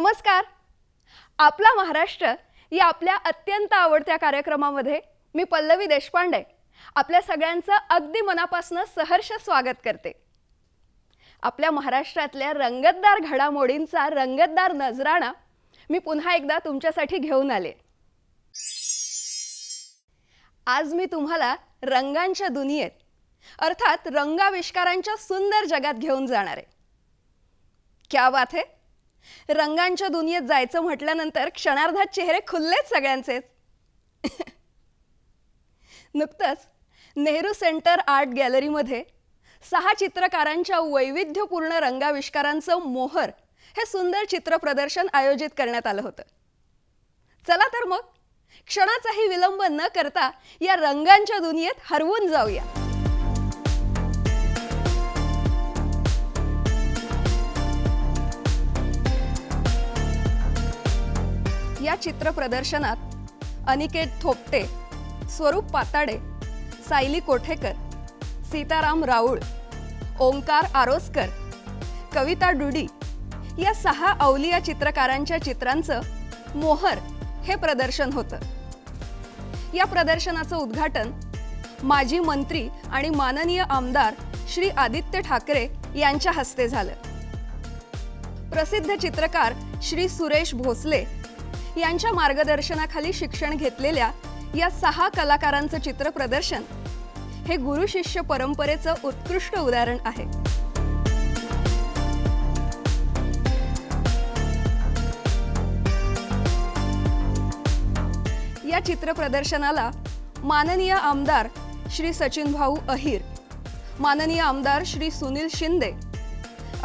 नमस्कार. आपला महाराष्ट्र या आपल्या अत्यंत आवडत्या कार्यक्रमामध्ये मी पल्लवी देशपांडे आपल्या सगळ्यांचं अगदी मनापासून सहर्ष स्वागत करते. आपल्या महाराष्ट्रातल्या रंगतदार घडामोडींचा रंगतदार नजराणा मी पुन्हा एकदा तुमच्यासाठी घेऊन आले. आज मी तुम्हाला रंगांच्या दुनियेत अर्थात रंगाविष्कारांच्या सुंदर जगात घेऊन जाणार आहे. क्या बात है? रंगांच्या दुनियेत जायचं म्हटल्यानंतर क्षणार्धात चेहरे खुललेच सगळ्यांचेच. नुकतंच नेहरू सेंटर आर्ट गॅलरीमध्ये सहा चित्रकारांच्या वैविध्यपूर्ण रंगाविष्कारांचं मोहर हे सुंदर चित्र प्रदर्शन आयोजित करण्यात आलं होतं. चला तर मग क्षणाचाही विलंब न करता या रंगांच्या दुनियेत हरवून जाऊया. या चित्र प्रदर्शनात अनिकेत थोपटे स्वरूप पाताडे सायली कोठेकर सीताराम राऊळ ओंकार आरोसकर कविता डुडी या सहा अवलिया चित्रकारांच्या चित्रांचं मोहर हे प्रदर्शन होतं. या प्रदर्शनाचं उद्घाटन माजी मंत्री आणि माननीय आमदार श्री आदित्य ठाकरे यांच्या हस्ते झालं. प्रसिद्ध चित्रकार श्री सुरेश भोसले यांच्या मार्गदर्शनाखाली शिक्षण घेतलेल्या या सहा कलाकारांचं चित्र प्रदर्शन हे गुरु शिष्य परंपरेचं उत्कृष्ट उदाहरण आहे. या चित्र प्रदर्शनाला माननीय आमदार श्री सचिन भाऊ अहिर माननीय आमदार श्री सुनील शिंदे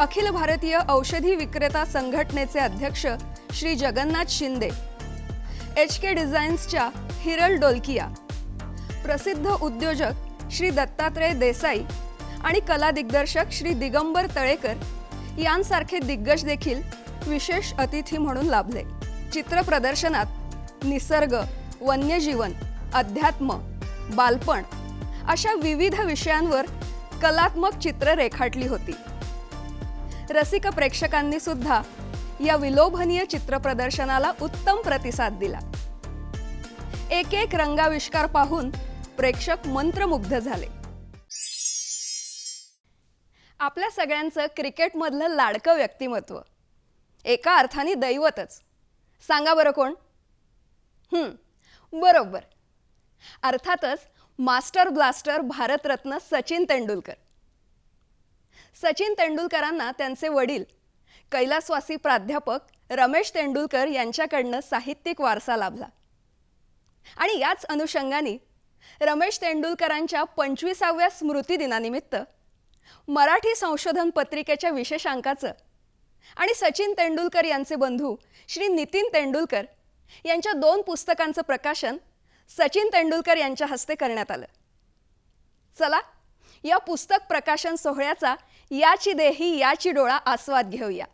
अखिल भारतीय औषधी विक्रेता संघटनेचे अध्यक्ष श्री जगन्नाथ शिंदे एच के डिझाईन्सच्या हिरल डोलकिया प्रसिद्ध उद्योजक श्री दत्तात्रय देसाई आणि कला दिग्दर्शक श्री दिगंबर तळेकर यांसारखे दिग्गज देखील विशेष अतिथी म्हणून लाभले. चित्र प्रदर्शनात निसर्ग वन्यजीवन अध्यात्म बालपण अशा विविध विषयांवर कलात्मक चित्र रेखाटली होती. रसिक प्रेक्षकांनी सुद्धा या विलोभनीय चित्र प्रदर्शनाला उत्तम प्रतिसाद दिला. एक एक रंगाविष्कार पाहून प्रेक्षक मंत्रमुग्ध झाले. आपल्या सगळ्यांचं क्रिकेटमधलं लाडकं व्यक्तिमत्व. एका अर्थाने दैवतच. सांगा बरं कोण? बरोबर. अर्थातच मास्टर ब्लास्टर भारतरत्न सचिन तेंडुलकर. सचिन तेंडुलकरांना त्यांचे वडील कैलासवासी प्राध्यापक रमेश तेंडुलकर यांच्याकडनं साहित्यिक वारसा लाभला. आणि याच अनुषंगाने रमेश तेंडुलकरांच्या पंचवीसाव्या स्मृतिदिनानिमित्त मराठी संशोधन पत्रिकेच्या विशेषांकाचं आणि सचिन तेंडुलकर यांचे बंधू श्री नितीन तेंडुलकर यांच्या दोन पुस्तकांचं प्रकाशन सचिन तेंडुलकर यांच्या हस्ते करण्यात आलं. चला या पुस्तक प्रकाशन सोहळ्याचा याची देही याची डोळा आस्वाद घेऊया.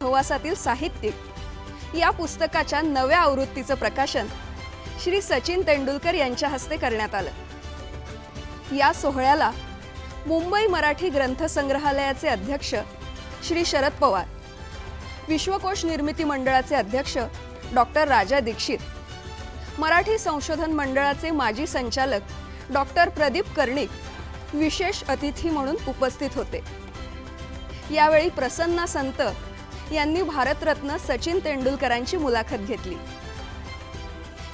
सहवासातील साहित्यिक या पुस्तकाच्या नव्या आवृत्तीचं प्रकाशन श्री सचिन तेंडुलकर यांच्या हस्ते करण्यात आलं. या सोहळ्याला मुंबई मराठी ग्रंथ संग्रहालयाचे अध्यक्ष श्री शरद पवार विश्वकोश निर्मिती मंडळाचे अध्यक्ष डॉक्टर राजा दीक्षित मराठी संशोधन मंडळाचे माजी संचालक डॉक्टर प्रदीप कर्णिक विशेष अतिथी म्हणून उपस्थित होते. यावेळी प्रसन्ना संत यांनी भारतरत्न सचिन तेंडुलकरांची मुलाखत घेतली.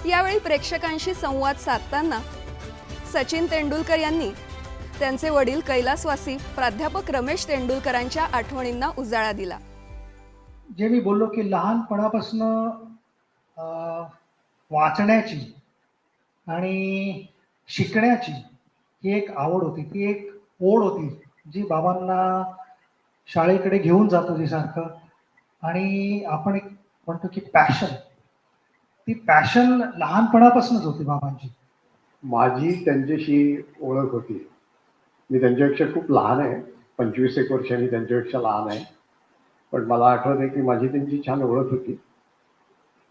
यावेळी प्रेक्षकांशी संवाद साधताना सचिन तेंडुलकर यांनी त्यांचे वडील कैलासवासी प्राध्यापक रमेश तेंडुलकरांच्या आठवणींना उजाळा दिला. जे मी बोललो की लहानपणापासून वाचण्याची आणि शिकण्याची ही एक आवड होती ती एक ओढ होती जी बाबांना शाळेकडे घेऊन जात होती सारखं आणि आपण एक म्हणतो की पॅशन ती पॅशन लहानपणापासूनच होती बाबांची. माझी त्यांच्याशी ओळख होती. मी त्यांच्यापेक्षा खूप लहान आहे. पंचवीस एक वर्षांनी त्यांच्यापेक्षा लहान आहे. पण मला आठवत आहे की माझी त्यांची छान ओळख होती.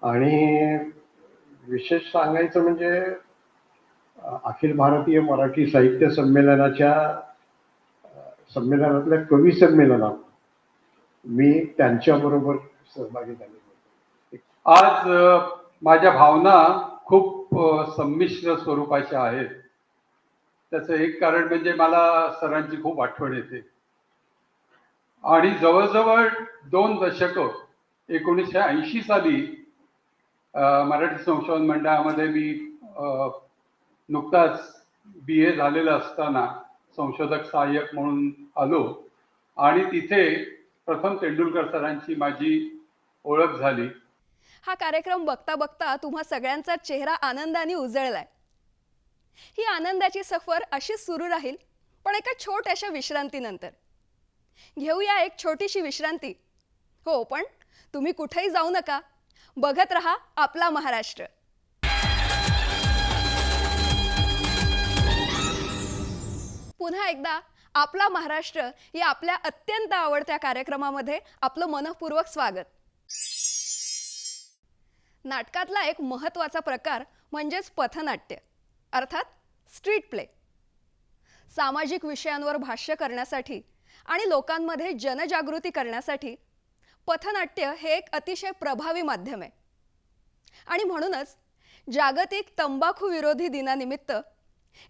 आणि विशेष सांगायचं म्हणजे अखिल भारतीय मराठी साहित्य संमेलनाच्या संमेलनातल्या कवी संमेलनात मी त्यांच्याबरोबर सहभागी झाले आज माझ्या भावना खूप संमिश्र स्वरूपाच्या आहेत. त्याचं एक कारण म्हणजे मला सरांची खूप आठवण येते. आणि जवळजवळ दोन दशकं एकोणीसशे ऐंशी साली मराठी संशोधन मंडळामध्ये मी नुकताच बी ए झालेलं असताना संशोधक सहाय्यक म्हणून आलो आणि तिथे प्रथम तेंडुलकर सरांची माझी ओळख झाली. हा कार्यक्रम बघता बघता तुम्हा सगळ्यांचा चेहरा आनंदाने उजळलाय. ही आनंदाची सफर अशीच सुरू राहील पण एका छोट्याशा विश्रांतीनंतर. घेऊया एक छोटीशी विश्रांती. हो पण तुम्ही कुठेही जाऊ नका. बघत रहा आपला महाराष्ट्र. पुन्हा एकदा आपला महाराष्ट्र या आपल्या अत्यंत आवडत्या कार्यक्रमामध्ये आपलं मनपूर्वक स्वागत. नाटकातला एक महत्त्वाचा प्रकार म्हणजेच पथनाट्य अर्थात स्ट्रीट प्ले. सामाजिक विषयांवर भाष्य करण्यासाठी आणि लोकांमध्ये जनजागृती करण्यासाठी पथनाट्य हे एक अतिशय प्रभावी माध्यम आहे. आणि म्हणूनच जागतिक तंबाखू विरोधी दिनानिमित्त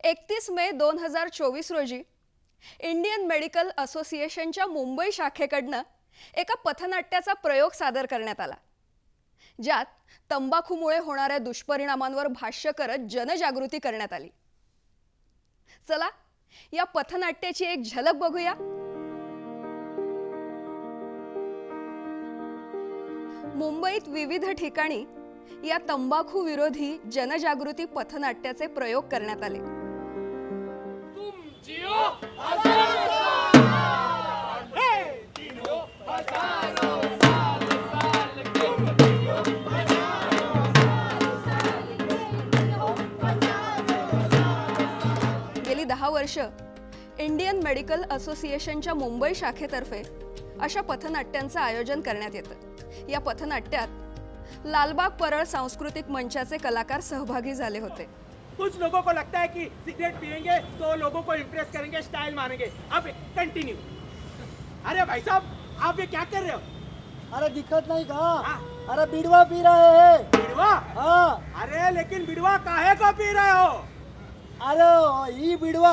एकतीस मे दोन हजार चोवीस रोजी इंडियन मेडिकल असोसिएशनच्या मुंबई शाखेकडनं एका पथनाट्याचा प्रयोग सादर करण्यात आला ज्यात तंबाखूमुळे होणाऱ्या दुष्परिणामांवर भाष्य करत जनजागृती करण्यात आली. चला या पथनाट्याची एक झलक बघूया. मुंबईत विविध ठिकाणी या तंबाखू विरोधी जनजागृती पथनाट्याचे प्रयोग करण्यात आले. गेली दहा वर्ष इंडियन मेडिकल असोसिएशनच्या मुंबई शाखेतर्फे अशा पथनाट्यांचं आयोजन करण्यात येतं. या पथनाट्यात लालबाग परळ सांस्कृतिक मंचाचे कलाकार सहभागी झाले होते. कुछ लोगों को लगता है कि सिगरेट पियेंगे तो लोगों को इम्प्रेस करेंगे स्टाइल मारेंगे। अब कंटिन्यू अरे भाई साहब आप ये क्या कर रहे हो? अरे दिक्कत नहीं का हाँ। अरे बिड़वा पी रहे हैं। बिड़वा? हाँ। अरे लेकिन बिड़वा काहे को पी रहे हो? अरे ई बिड़वा।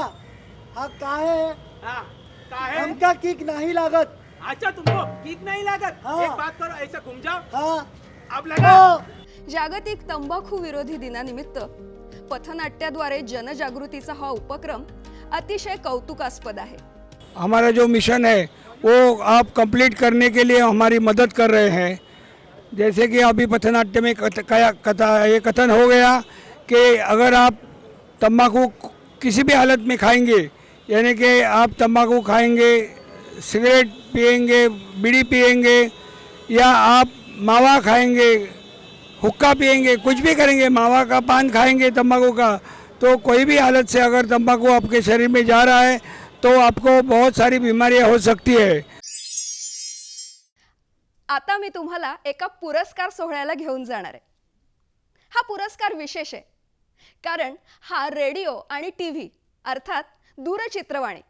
हाँ काहे हाँ, काहे? हमका किक नहीं लागत। अच्छा तुमको ठीक नहीं लागत? हाँ। एक बात करो ऐसे घूम जाओ। हाँ। अब लगा। जागतिक तंबाखू विरोधी दिनानिमित्त पथनाट्याद्वारे जनजागृतीचा हा उपक्रम अतिशय कौतुकास्पद आहे. हमारा जो मिशन है वो आप कंप्लीट करने के लिए हमारी मदद कर रहे हैं। जैसे कि अभी पथनाट्य में कथ, कया कथा ये कथन हो गया कि अगर आप तंबाकू किसी भी हालत में खाएंगे यानी कि आप तंबाकू खाएंगे सिगरेट पिएंगे बीड़ी पिएंगे या आप मावा खाएंगे हुक्का पिएंगे कुछ भी करेंगे मावा का पान खाएंगे तंबाकू का तो कोई भी हालत से अगर तंबाकू आपके शरीर में जा रहा है तो आपको बहुत सारी बीमारियां हो सकती है। आता मी तुम्हाला एका पुरस्कार सोहळ्याला घेऊन जाणार आहे. हा पुरस्कार विशेष आहे कारण हा रेडिओ आणि टी व्ही अर्थात दूरचित्रवाणी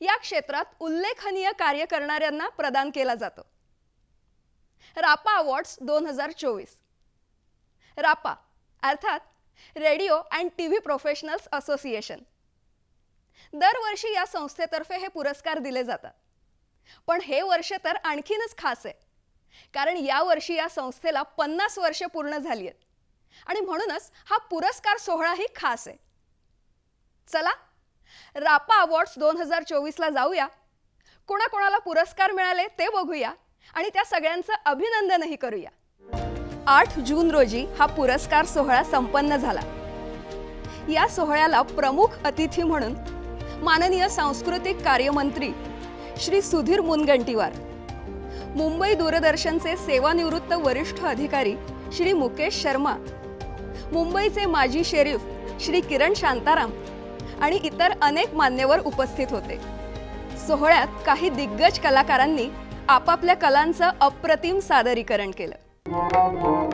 या क्षेत्रात उल्लेखनीय कार्य करणाऱ्यांना प्रदान केला जातो. रापा अवॉर्ड्स दोन हजार चोवीस. रापा अर्थात radio and T V professionals association. दरवर्षी या संस्थेतर्फे हे पुरस्कार दिले जातात. पण हे वर्ष तर आणखीनच खास आहे कारण यावर्षी या संस्थेला पन्नास वर्ष पूर्ण झाली आहेत. आणि म्हणूनच हा पुरस्कार सोहळाही खास आहे. चला रापा अवॉर्ड्स दोन हजार चोवीसला जाऊया. कोणाकोणाला पुरस्कार मिळाले ते बघूया आणि त्या सगळ्यांचं अभिनंदनही करूया. आठ जून रोजी हा पुरस्कार सोहळा संपन्न झाला. या सोहळ्याला प्रमुख अतिथी म्हणून माननीय सांस्कृतिक कार्यमंत्री श्री सुधीर मुनगंटीवार मुंबई दूरदर्शनचे सेवानिवृत्त वरिष्ठ अधिकारी श्री मुकेश शर्मा मुंबईचे माजी शेरीफ श्री किरण शांताराम आणि इतर अनेक मान्यवर उपस्थित होते. सोहळ्यात काही दिग्गज कलाकारांनी आपापल्या कलांचं अप्रतिम सादरीकरण केलं. मान्यवर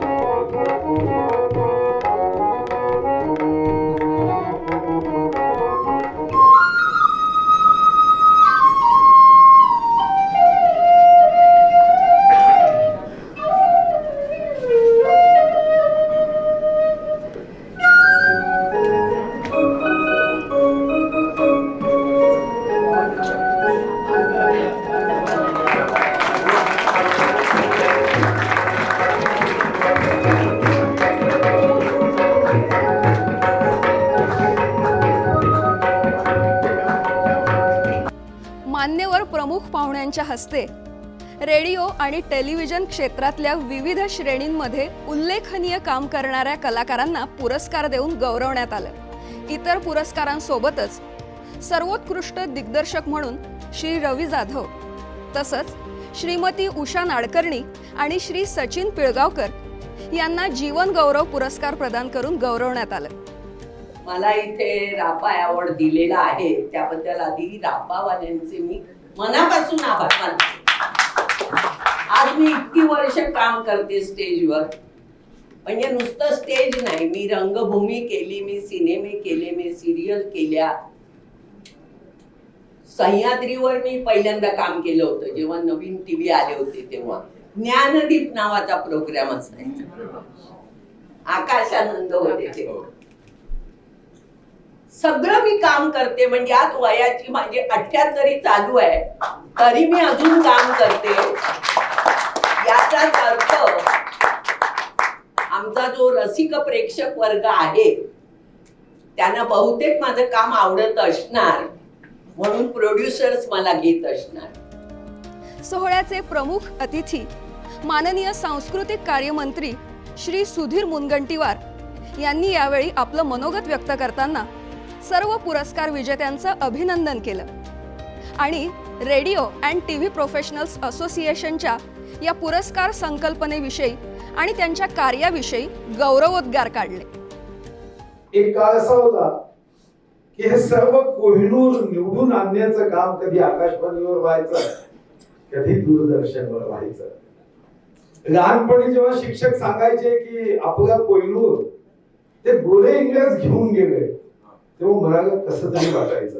असते. रेडिओ आणि टेलिव्हिजन क्षेत्रातल्या विविध श्रेणींमध्ये उल्लेखनीय काम करणाऱ्या कलाकारांना पुरस्कार देऊन गौरवण्यात आलं. इतर पुरस्कारांसोबतच सर्वोत्कृष्ट दिग्दर्शक म्हणून श्री रवी जाधव तसंच श्रीमती उषा नाडकर्णी आणि श्री सचिन पिळगावकर यांना जीवन गौरव पुरस्कार प्रदान करून गौरवण्यात आलं. मला इथे रापा अवॉर्ड दिलेला आहे. त्याबद्दल आधी रापावाल्यांचे मी मनापासून आभार मानते. आज मी इतकी वर्ष काम करते स्टेजवर. म्हणजे नुसतं स्टेज नाही मी रंगभूमी केली मी सिनेमे केले मी सिरियल केल्या. सह्याद्रीवर मी पहिल्यांदा काम केलं होतं जेव्हा नवीन टीव्ही आले होते तेव्हा. ज्ञानदीप नावाचा प्रोग्राम असायचा. आकाशानंद होते तेव्हा. सगळं मी काम करते म्हणजे आज वयाची माझी अठ्याहत्तरी चालू आहे. तरी मी अजून काम करते. याचाच अर्थ आमचा जो रसिक प्रेक्षक वर्ग आहे त्यांना बहुतेक माझं काम आवडत असणार. म्हणून प्रोड्युसर्स मला घेत असणार. सोहळ्याचे प्रमुख अतिथी माननीय सांस्कृतिक कार्यमंत्री श्री सुधीर मुनगंटीवार यांनी यावेळी आपलं मनोगत व्यक्त करताना सर्व पुरस्कार विजेत्यांचं अभिनंदन केलं. आणि radio and T V professionals असोसिएशनच्या या पुरस्कार संकल्पनेविषयी आणि त्यांच्या कार्याविषयी गौरवोद्गार काढले. एक काळ असा होता की हे सर्व कोहिनूर निवडून आणण्याचं काम कधी आकाशवाणीवर व्हायचं कधी दूरदर्शनवर व्हायचं. लहानपणी जेव्हा शिक्षक सांगायचे की आपला कोहिनूर ते गोरे इंग्रज घेऊन गेले. तेव्हा मनाला कसं तरी वाटायचं.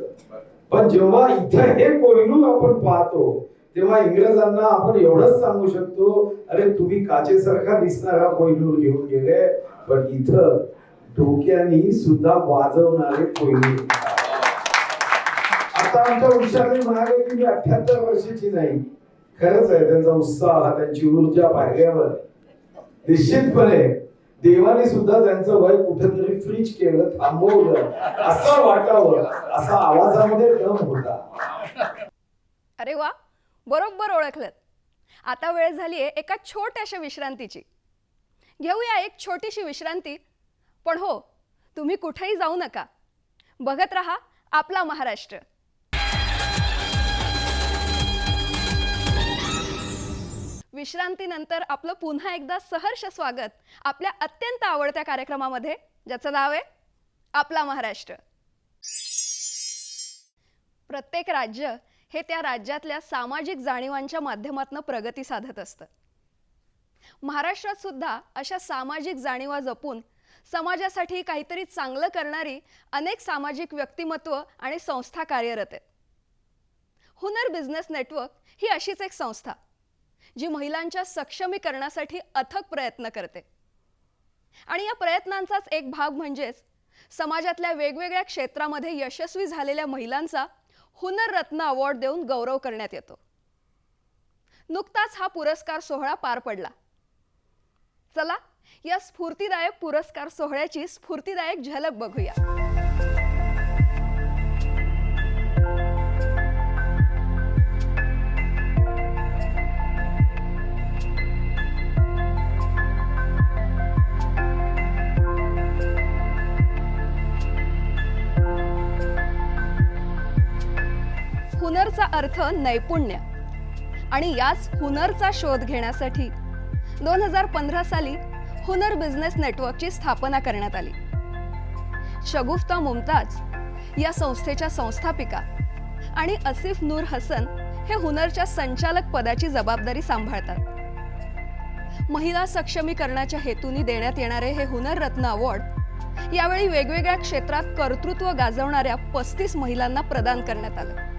पण जेव्हा इथं हे कोहिनूर आपण पाहतो तेव्हा इंग्रजांना आपण एवढंच सांगू शकतो अरे तुम्ही काचेसारखा दिसणारा कोयलूर घेऊन गेले पण इथं डोक्यानी सुद्धा वाजवणारे कोयलूर आता आमच्या उषाने म्हणाले की मी अठ्याहत्तर वर्षाची नाही. खरंच आहे त्यांचा उत्साह त्यांची ऊर्जा पाहिल्यावर. निश्चितपणे देवाने सुद्धा त्यांचं वय कुठेतरी फ्रीज केलं थांबवलं असं वाटावं असा आवाजामध्ये दम होता. अरे वा बरोबर ओळखलं आता वेळ झालीये एका छोट्याशा विश्रांतीची. घेऊया एक छोटीशी विश्रांती. पण हो तुम्ही कुठेही जाऊ नका. बघत रहा आपला महाराष्ट्र. विश्रांतीनंतर आपलं पुन्हा एकदा सहर्ष स्वागत आपल्या अत्यंत आवडत्या कार्यक्रमामध्ये ज्याचं नाव आहे आपला महाराष्ट्र. प्रत्येक राज्य हे त्या राज्यातल्या सामाजिक जाणीवांच्या माध्यमातून प्रगती साधत असतं. महाराष्ट्रात सुद्धा अशा सामाजिक जाणीवा जपून समाजासाठी काहीतरी चांगलं करणारी अनेक सामाजिक व्यक्तिमत्व आणि संस्था कार्यरत आहेत. हुनर बिझनेस नेटवर्क ही अशीच एक संस्था. जी महिलांच्या सक्षमीकरणासाठी अथक प्रयत्न करते. आणि या प्रयत्नांचाच एक भाग म्हणजेच समाजातल्या वेगवेगळ्या क्षेत्रामध्ये यशस्वी झालेल्या महिलांचा हुनर रत्न अवॉर्ड देऊन गौरव करण्यात येतो. नुकताच हा पुरस्कार सोहळा पार पडला. चला या स्फूर्तिदायक पुरस्कार सोहळ्याची स्फूर्तीदायक झलक बघूया. हुनरचा नैपुण्य. आणि याच हुनरचा शोध घेण्यासाठी दोन हजार पंधरा साली हुनर बिझनेस नेटवर्कची स्थापना करण्यात आली. शगुफ्ता मुमताज या संस्थेच्या संस्थापिका आणि असिफ नूर हसन हे हुनरच्या संचालक पदाची जबाबदारी सांभाळतात. महिला सक्षमीकरणाच्या हेतूने देण्यात येणारे हे हुनर रत्न अवॉर्ड यावेळी वेगवेगळ्या क्षेत्रात कर्तृत्व गाजवणाऱ्या पस्तीस महिलांना प्रदान करण्यात आलं.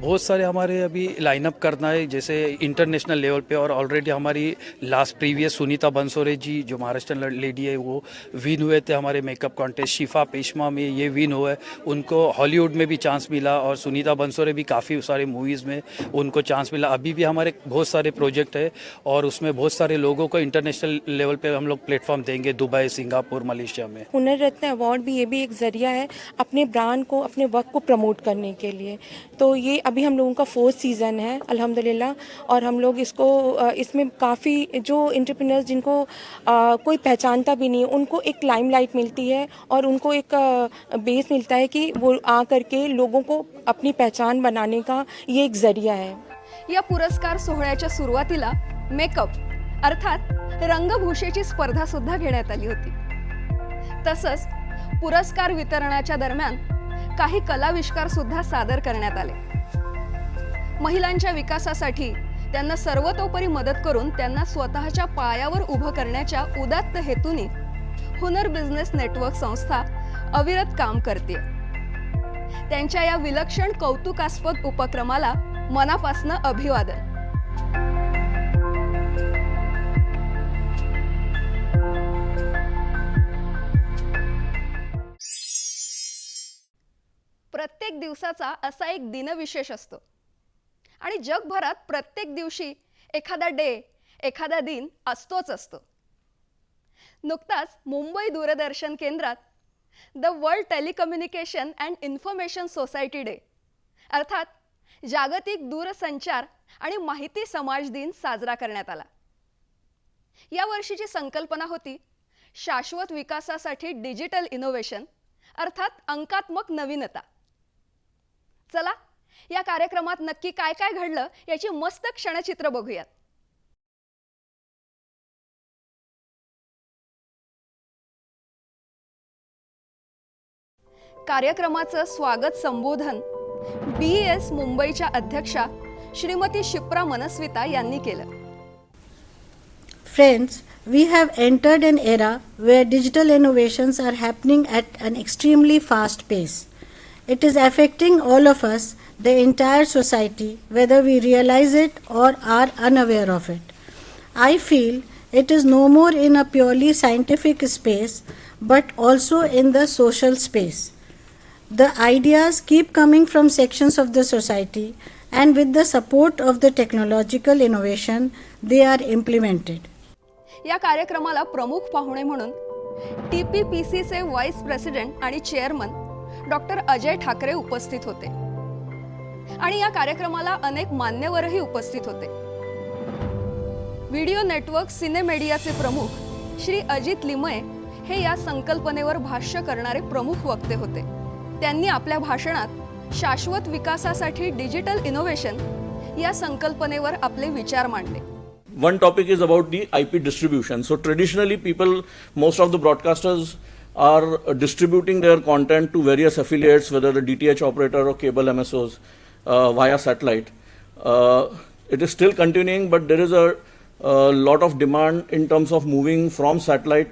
बहुत सारे हमारे अभी लाइनअप करना है, जैसे इंटरनेशनल लेवल पे और ऑलरेडी हमारी लास्ट प्रीवियस सुनीता बंसोरे जी, जो महाराष्ट्र लेडी है, वो विन हुए थे हमारे मेकअप कॉन्टेस्ट शिफा पेशमा में ये विन हुआ है। उनको हॉलीवुड में भी चांस मिला और सुनीता बंसोरे भी काफ़ी सारे मूवीज़ में उनको चांस मिला। अभी भी हमारे बहुत सारे प्रोजेक्ट है और उसमें बहुत सारे लोगों को इंटरनेशनल लेवल पर हम लोग प्लेटफॉर्म देंगे, दुबई, सिंगापुर, मलेशिया में। हुनर रत्न अवार्ड भी ये भी एक ज़रिया है अपने ब्रांड को, अपने वर्क को प्रमोट करने के लिए। तो ये अभी हम लोगों का फोर्थ सीज़न है अल्हम्दुलिल्लाह। और हम लोग इसको इसमें काफ़ी जो इंटरप्रेनर्स जिनको कोई पहचानता भी नहीं है उनको एक लाइमलाइट मिलती है और उनको एक बेस मिलता है कि वो आ करके लोगों को अपनी पहचान बनाने का ये एक ज़रिया है। या पुरस्कार सोहळ्याच्या सुरुवातीला मेकअप अर्थात रंगभूषेची स्पर्धा सुद्धा घेण्यात आली होती. तसंच पुरस्कार वितरणाच्या दरम्यान काही कलाविष्कार सुद्धा सादर करण्यात आले. महिलांच्या विकासासाठी त्यांना सर्वतोपरी मदत करून त्यांना स्वतःच्या पायावर उभं करण्याच्या उदात्त हेतूने हुनर बिझनेस नेटवर्क संस्था अविरत काम करते. त्यांच्या या विलक्षण कौतुकास्पद उपक्रमाला मनापासनं अभिवादन. प्रत्येक दिवसाचा असा एक दिनविशेष असतो. आणि जगभरात प्रत्येक दिवशी एखादा डे एखादा दिन असतोच असतो. नुकताच मुंबई दूरदर्शन केंद्रात the world telecommunication and information society day अर्थात जागतिक दूरसंचार आणि माहिती समाज दिन साजरा करण्यात आला. या वर्षीची संकल्पना होती शाश्वत विकासासाठी डिजिटल इनोव्हेशन अर्थात अंकात्मक नवीनता. चला या कार्यक्रमात नक्की काय काय घडलं याची मस्त क्षणचित्र बघूयात. कार्यक्रमाचं स्वागत संबोधन बी एस मुंबईच्या अध्यक्षा श्रीमती शिप्रा मनस्विता यांनी केलं. Friends we have entered an era where digital innovations are happening at an extremely fast pace it is affecting all of us the entire society, whether we realize it or are unaware of it. I feel it is no more in a purely scientific space, but also in the social space. The ideas keep coming from sections of the society, and with the support of the technological innovation, they are implemented. या कार्यक्रमाला प्रमुख पाहुणे म्हणून T P P सीचे vice president आणि chairman doctor Ajay Thackeray उपस्थित होते आणि या कार्यक्रमाला अनेक मान्यवरही उपस्थित होते. व्हिडिओ नेटवर्क सिनेमेडियाचे प्रमुख श्री अजित लिमय हे या संकल्पनेवर भाष्य करणारे प्रमुख वक्ते होते. त्यांनी आपल्या भाषणात शाश्वत विकासासाठी डिजिटल इनोव्हेशन या संकल्पनेवर आपले विचार मांडले. One topic is about the I P distribution so traditionally people most of the broadcasters are distributing their content to various affiliates whether D T H operator of cable MSOs via satellite. Uh, it is still continuing, but there is a, a lot of demand in terms of moving from satellite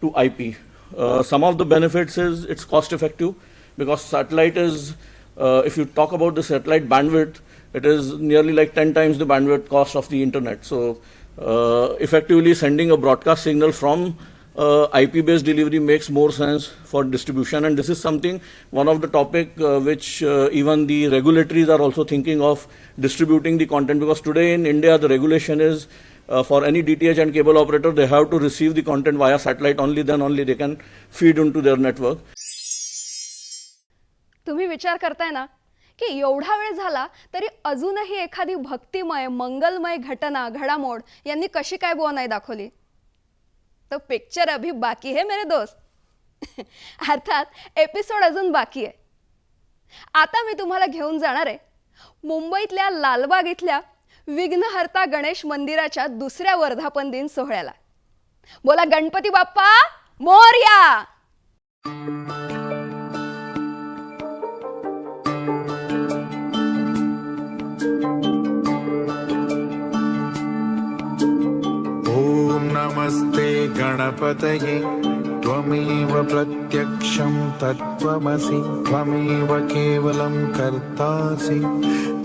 to IP. Uh, some of the benefits is it's cost effective because satellite is, uh, if you talk about the satellite bandwidth, it is nearly like 10 times the bandwidth cost of the internet. So, uh, effectively sending a broadcast signal from uh, IP based delivery makes more sense for distribution. And this is something, one of the topic uh, which uh, even the regulatories are also thinking of distributing the content because today in India the regulation is uh, for any DTH and cable operator they have to receive the content via satellite only then only they can feed into their network. तुम्ही विचार करताय ना की एवढा वेळ झाला तरी अजूनही एखादी भक्तिमय मंगलमय घटना घडामोड यांनी कशी काय बुवा नाही दाखवली तो पिक्चर अभी बाकी है मेरे दोस्त. अर्थात एपिसोड अजून बाकी आहे. आता मी तुम्हाला घेऊन जाणार आहे. मुंबईतल्या लालबाग इथल्या विघ्नहर्ता गणेश मंदिराच्या दुसऱ्या वर्धापन दिन सोहळ्याला. बोला गणपती बाप्पा मोर्या! गणपतये त्वमेव प्रत्यक्षं तत्त्वमसि त्वमेव केवलं कर्तासि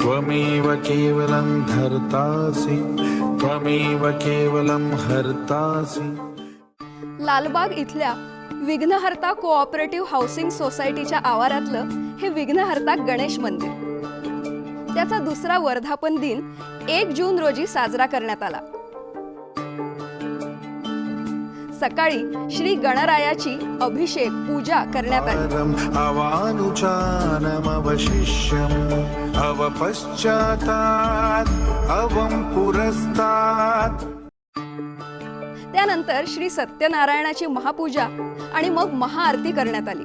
त्वमेव केवलं धर्तासि त्वमेव केवलं हर्तासि लालबाग इथल्या विघ्नहर्ता कोऑपरेटिव्ह हाऊसिंग सोसायटीच्या आवारातलं हे विघ्नहर्ता गणेश मंदिर. त्याचा दुसरा वर्धापन दिन एक जून रोजी साजरा करण्यात आला. सकाळी श्री गणरायाची अभिषेक पूजा करण्यात आली. त्यानंतर श्री सत्यनारायणाची महापूजा आणि मग महाआरती करण्यात आली.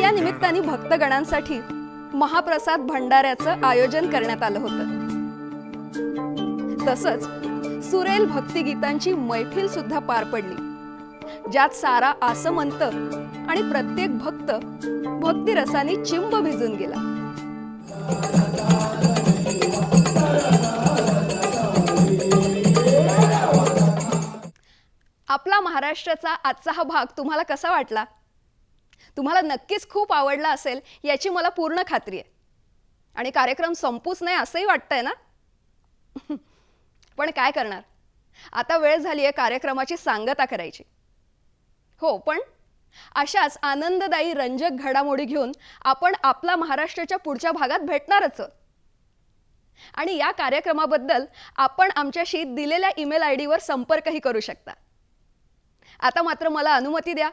या निमित्ताने भक्तगणांसाठी महाप्रसाद भंडाऱ्याचं आयोजन करण्यात आलं होतं. तसंच सुरेल भक्तिगीतांची मैफिल सुद्धा पार पडली ज्यात सारा आसमंत आणि प्रत्येक भक्त भक्तिरसाने चिंब भिजून गेला. आपला महाराष्ट्राचा आजचा हा भाग तुम्हाला कसा वाटला? तुम्हाला नक्कीच खूप आवडला असेल याची मला पूर्ण खात्री आहे. आणि कार्यक्रम संपूच नाही असंही वाटतंय ना? पण काय करणार? आता वेळ झाली आहे कार्यक्रमाची सांगता करायची. हो पण अशाच आनंददायी रंजक घडामोडी घेऊन आपण आपला महाराष्ट्राच्या पुढच्या भागात भेटणारच. आणि या कार्यक्रमाबद्दल आपण आमच्याशी दिलेल्या ईमेल आय डीवर संपर्कही करू शकता. आता मात्र मला अनुमती द्या.